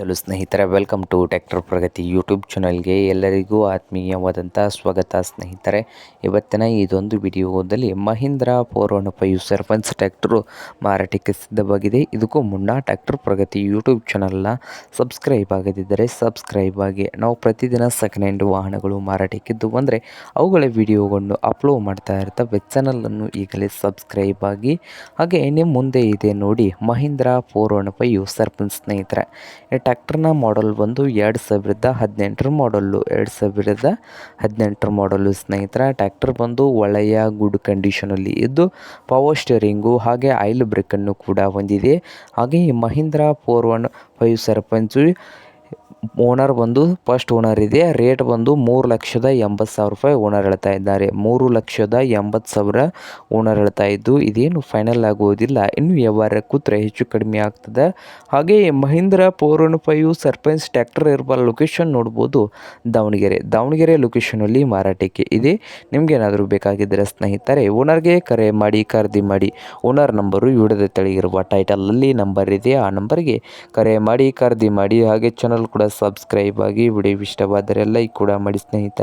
Hello ಸ್ನೇಹಿತರೆ welcome to tractor Pragati YouTube ಚಾನಲ್ಗೆ ಎಲ್ಲರಿಗೂ ಆತ್ಮೀಯವಾದಂಥ ಸ್ವಾಗತ ಸ್ನೇಹಿತರೆ. ಇವತ್ತಿನ ಇದೊಂದು ವಿಡಿಯೋದಲ್ಲಿ Mahindra four one five Sarpanch tractor ಮಾರಾಟಕ್ಕೆ ಸಿದ್ಧವಾಗಿದೆ. ಇದಕ್ಕೂ ಮುನ್ನ ಟ್ಯಾಕ್ಟರ್ ಪ್ರಗತಿ ಯೂಟ್ಯೂಬ್ ಚಾನಲ್ನ ಸಬ್ಸ್ಕ್ರೈಬ್ ಆಗದಿದ್ದರೆ ಸಬ್ಸ್ಕ್ರೈಬ್ ಆಗಿ. ನಾವು ಪ್ರತಿದಿನ ಸೆಕೆಂಡ್ ಹ್ಯಾಂಡ್ ವಾಹನಗಳು ಮಾರಾಟಕ್ಕಿದ್ದು ಅಂದರೆ ಅವುಗಳ ವಿಡಿಯೋಗಳನ್ನು ಅಪ್ಲೋಡ್ ಮಾಡ್ತಾ ಇರ್ತವೆ ಚಾನಲನ್ನು ಈಗಲೇ ಸಬ್ಸ್ಕ್ರೈಬ್ ಆಗಿ. ಹಾಗೆ ನಿಮ್ಮ ಮುಂದೆ ಇದೆ ನೋಡಿ Mahindra four one five Sarpanch ಸ್ನೇಹಿತರೆ. ಟ್ಯಾಕ್ಟರ್ನ ಮಾಡಲ್ ಬಂದು ಎರಡು ಸಾವಿರದ ಹದಿನೆಂಟರ ಮಾಡಲ್ಲು ಎರಡು ಸಾವಿರದ ಹದಿನೆಂಟರ ಮಾಡಲ್ಲು ಸ್ನೇಹಿತರ ಟ್ಯಾಕ್ಟರ್ ಬಂದು ಒಳ್ಳೆಯ ಗುಡ್ ಕಂಡೀಷನಲ್ಲಿ ಇದ್ದು ಪವರ್ ಸ್ಟೇರಿಂಗು ಹಾಗೆ ಆಯಿಲ್ ಬ್ರೇಕನ್ನು ಕೂಡ ಹೊಂದಿದೆ. ಹಾಗೆ Mahindra four one five Sarpanch owner ಬಂದು ಫಸ್ಟ್ ಓನರ್ ಇದೆ. ರೇಟ್ ಬಂದು ಮೂರು ಲಕ್ಷದ ಎಂಬತ್ತು ಸಾವಿರ ರೂಪಾಯಿ ಓನರ್ ಹೇಳ್ತಾ ಇದ್ದಾರೆ. ಮೂರು ಲಕ್ಷದ ಎಂಬತ್ತು ಸಾವಿರ ಓನರ್ ಹೇಳ್ತಾ ಇದ್ದು, ಇದೇನು ಫೈನಲ್ ಆಗುವುದಿಲ್ಲ ಇನ್ನು ವ್ಯವಹಾರ ಕೂತ್ರೆ ಹೆಚ್ಚು ಕಡಿಮೆ ಆಗ್ತದೆ. ಹಾಗೆ Mahindra four one five Sarpanch tractor ಇರುವ ಲೊಕೇಶನ್ ನೋಡ್ಬೋದು. ದಾವಣಗೆರೆ. ದಾವಣಗೆರೆ ಲೊಕೇಶನಲ್ಲಿ ಮಾರಾಟಕ್ಕೆ ಇದೆ. ನಿಮಗೇನಾದರೂ ಬೇಕಾಗಿದ್ದರೆ ಸ್ನೇಹಿತರೆ ಓನರ್ಗೆ ಕರೆ ಮಾಡಿ, ಖರೀದಿ ಮಾಡಿ. ಓನರ್ ನಂಬರು ವಿಡಿಯೋದ ತೆಳಗಿರುವ ಟೈಟಲಲ್ಲಿ ನಂಬರ್ ಇದೆ. ಆ ನಂಬರ್ಗೆ ಕರೆ ಮಾಡಿ, ಖರೀದಿ ಮಾಡಿ. ಹಾಗೆ ಚಾನಲ್ ಕೂಡ ಸಬ್ಸ್ಕ್ರೈಬ್ ಆಗಿ ವಿಡಿಯೋ ಇಷ್ಟವಾದರೆ ಲೈಕ್ ಕೂಡ ಮಾಡಿ ಸ್ನೇಹಿತರೆ.